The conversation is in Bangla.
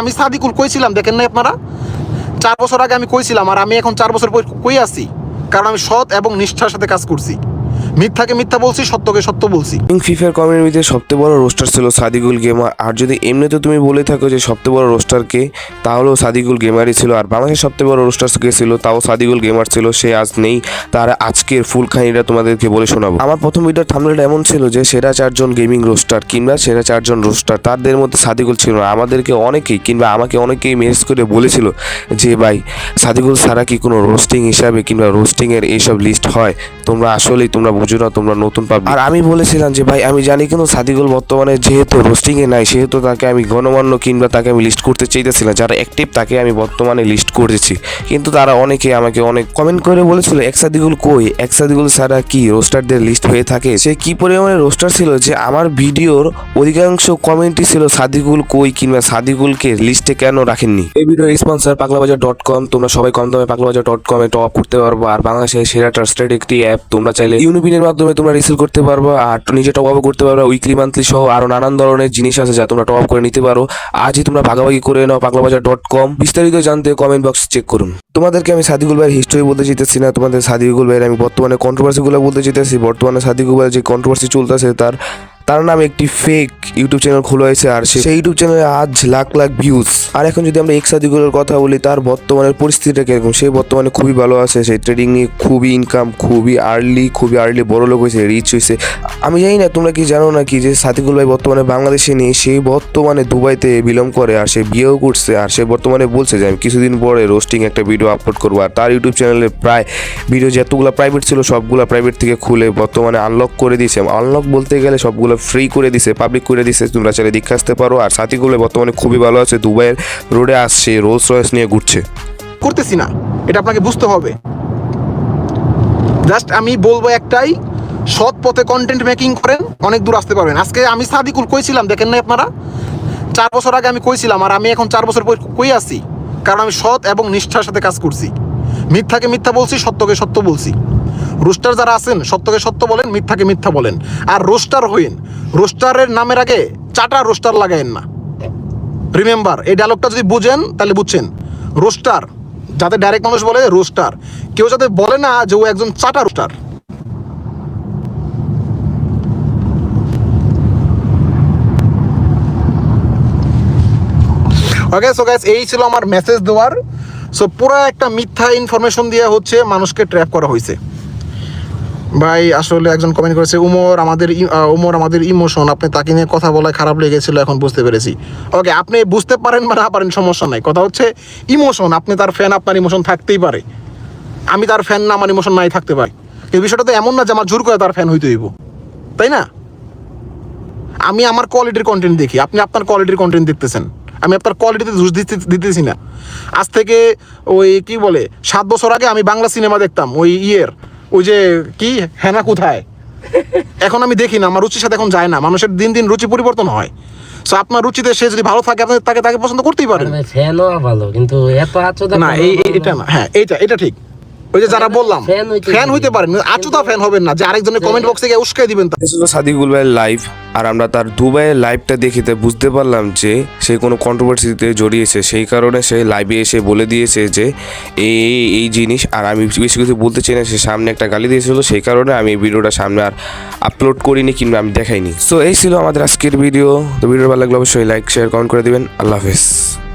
আমি সাদিকুল কইছিলাম, দেখেন না আপনারা? চার বছর আগে আমি কইছিলাম, আর আমি এখন চার বছর পর কই আছি? কারণ আমি সৎ এবং নিষ্ঠার সাথে কাজ করছি। মিথ্যাকে মিথ্যা বলছি, সত্যকে সত্য বলছি। ফিফার কমিউনিটিতে সবচেয়ে বড় রোস্টার ছিল সাদিকুল গেমার। আর যদি এমনিতে তুমি বলে থাকো যে সবচেয়ে বড় রোস্টার কে, তাহলেও সাদিকুল গেমারই ছিল। আর বাংলাদেশের সবচেয়ে বড় রোস্টার কে ছিল, তাও সাদিকুল গেমার ছিল, সে আজ নেই। তার আজকের ফুল খানিটা তোমাদেরকে বলে শোনাবো। আমার প্রথম ভিডিওর থামলেটা এমন ছিল যে, সেরা চারজন গেমিং রোস্টার কিংবা সেরা চারজন রোস্টার তাদের মধ্যে সাদিকুল ছিল না। আমাদেরকে অনেকেই কিংবা আমাকে অনেকেই মেসেজ করে বলেছিল যে, ভাই, সাদিকুল ছাড়া কি কোনো রোস্টিং হিসাবে কিংবা রোস্টিং এর এইসব লিস্ট হয়? তোমরা আসলেই, তোমরা বুঝো না তোমরা নতুন পাবে আর আমি বলেছিলাম যে, ভাই, আমি জানি কিন্তু সাদিকুল বর্তমানে যেহেতু রোস্টিং এ নাই, সেহেতু তাকে আমি গণমান্য কিংবা তাকে আমি লিস্ট করতে চাইতেছিলাম যারা অ্যাক্টিভ তাকে আমি বর্তমানে লিস্ট করেছি। কিন্তু তারা অনেকে আমাকে অনেক কমেন্ট করে বলেছিল, এক সাদিকুল কই? এক সাদিকুল ছাড়া কি রোস্টারদের লিস্ট হয়ে থাকে? সে কি পরিমাণে রোস্টার ছিল যে, আমার ভিডিওর অধিকাংশ কমেন্টই ছিল, সাদিকুল কই কিংবা সাদিকুলকে লিস্টে কেন রাখেননি? এই ভিডিওর স্পন্সর পাগলাবাজার ডট কম তোমরা সবাই কম দামে পাগলাবাজার ডট কমে টপ করতে পারব। আর বাংলাদেশের সেরা ট্রাস্টেড একটি অ্যাপ তোমরা চাইলে ইউনিপিনের মাধ্যমে তোমরা রিসেল করতে পারব আর নিজে টপ আপ করতে পারবে। উইকলি, মান্থলি সহ আরও নানান ধরনের জিনিস আছে যা তোমরা টপ আপ করে নিতে পারো। আজই তোমরা ভাগাভাগি করে নাও পাগলাবাজার ডট কম বিস্তারিত জানতে কমেন্ট বক্স চেক করুন। তোমাদেরকে আমি সাদিকুল ভাইয়ের হিস্টোরি বলতে চাইতেছি না। তোমাদের সাদিকুল ভাইয়ের আমি বর্তমানে কন্ট্রোভার্সিগুলো বলতে চাইতেছি। বর্তমানে সাদিকুল ভাইয়ের যে কন্ট্রোভার্সি চলতেছে, তার তার নামে একটি ফেক ইউটিউব চ্যানেল খোলা হয়েছে আর সেই ইউটিউব চ্যানেলে আজ লাখ লাখ ভিউজ আর এখন যদি আমরা এক্স সাদিকুলের কথা বলি, তার বর্তমানের পরিস্থিতিটা কীরকম? সে বর্তমানে খুবই ভালো আছে, সে ট্রেডিং নিয়ে খুবই ইনকাম খুবই আর্লি খুবই আর্লি বড় লোক হয়েছে রিচ হয়েছে। আমি জানি না, তোমরা কি জানো না কি যে সাদিকুল ভাই বর্তমানে বাংলাদেশে নেই, সে বর্তমানে দুবাইতে বিলম্ব করে আর সে বিয়েও করছে আর সে বর্তমানে বলছে যে, আমি কিছুদিন পরে রোস্টিং একটা ভিডিও আপলোড করব। আর তার ইউটিউব চ্যানেলে প্রায় ভিডিও যতগুলো প্রাইভেট ছিল, সবগুলো প্রাইভেট থেকে খুলে বর্তমানে আনলক করে দিয়েছে। আনলক বলতে গেলে সবগুলো ফ্রি করে দিছে পাবলিক করে দিছে, তোমরা চাইলে দেখে আসতে পারো। আর সাথীগুলো বর্তমানে খুবই ভালো আছে, দুবাইয়ের রোডে আসছে রোলস রয়েস নিয়ে ঘুরছে। করতেছি না, এটা আপনাকে বুঝতে হবে। জাস্ট আমি বলব একটাই, সৎ পথে কন্টেন্ট মেকিং করেন, অনেক দূর আসতে পারবেন। আজকে আমি সাদিকুল কইছিলাম, দেখেন না আপনারা? চার বছর আগে আমি কইছিলাম, আর আমি এখন চার বছর পর কই আসি কারণ আমি সৎ এবং নিষ্ঠার সাথে কাজ করছি। মিথ্যাকে মিথ্যা বলছি, সত্যকে সত্য বলছি। রোস্টার যারা আছেন, সত্যকে সত্য বলেন, মিথ্যাকে মিথ্যা বলেন। আর রোস্টার হইন রোস্টারের নামের আগে চাটা রোস্টার লাগায়েন না। রিমেম্বার এই ডায়লগটা যদি বুঝেন, তাহলে বুঝছেন। রোস্টার যাতে ডাইরেক্ট মানুষ বলে রোস্টার কেউ যাতে বলে না যে ও একজন চাটা রোস্টার ওকে সো গাইস এই ছিল আমার মেসেজ দেওয়ার। সো পুরো একটা মিথ্যা ইনফরমেশন দিয়ে হচ্ছে মানুষকে ট্র্যাপ করা হয়েছে। ভাই, আসলে একজন কমেন্ট করেছে, উমর, আমাদের উমর, আমাদের ইমোশন আপনি তাকে নিয়ে কথা বলায় খারাপ লেগেছিল, এখন বুঝতে পেরেছি। ওকে আপনি বুঝতে পারেন বা না পারেন, সমস্যা নাই। কথা হচ্ছে ইমোশন আপনি তার ফ্যান আপনার ইমোশন থাকতেই পারে। আমি তার ফ্যান না, আমার ইমোশন নাই থাকতে পারে। কিন্তু বিষয়টা তো এমন না যে আমার জোর করে তার ফ্যান হইতে হইব। তাই না? আমি আমার কোয়ালিটির কন্টেন্ট দেখি। আপনি আপনার কোয়ালিটির কন্টেন্ট দেখতেছেন। আমি আপনার কোয়ালিটিতে ঘুষ দিতে, দিতেছি না। আজ থেকে ওই, কি বলে, সাত বছর আগে আমি বাংলা সিনেমা দেখতাম, ওই ইয়ের। ওই যে কি? হেনা কোথায়? এখন আমি দেখি না আমার রুচির সাথে এখন যায় না। মানুষের দিন দিন রুচি পরিবর্তন হয়। সো আপনার রুচিতে সে যদি ভালো থাকে আপনি তাকে তাকে পছন্দ করতেই পারেন। ফ্যানও ভালো কিন্তু এত আচুদা না এটা না। হ্যাঁ এইটা এটা ঠিক। ওই যে যারা বললাম ফ্যান হইতে পারেন আচুতা ফ্যান হবেন না যে আরেকজনের কমেন্ট বক্সে গিয়ে উস্কাই দিবেন তা। এটা সাদিকুল ভাইয়ের লাইভ আর আমরা তার দুবাইয়ের লাইভটা দেখিতে বুঝতে পারলাম যে সে কোনো কন্ট্রোভার্সিতে জড়িয়েছে। সেই কারণে সে লাইভে এসে বলে দিয়েছে যে এই এই- জিনিস, আর আমি বেশি কিছু বলতে চাই না, সে সামনে একটা গালি দিয়েছিল, সেই কারণে আমি এই ভিডিওটা সামনে আর আপলোড করিনি কিংবা আমি দেখাইনি। সো এই ছিল আমাদের আজকের ভিডিও তো ভিডিও ভালো লাগলে অবশ্যই লাইক শেয়ার কমেন্ট করে দেবেন। আল্লাহ হাফেজ।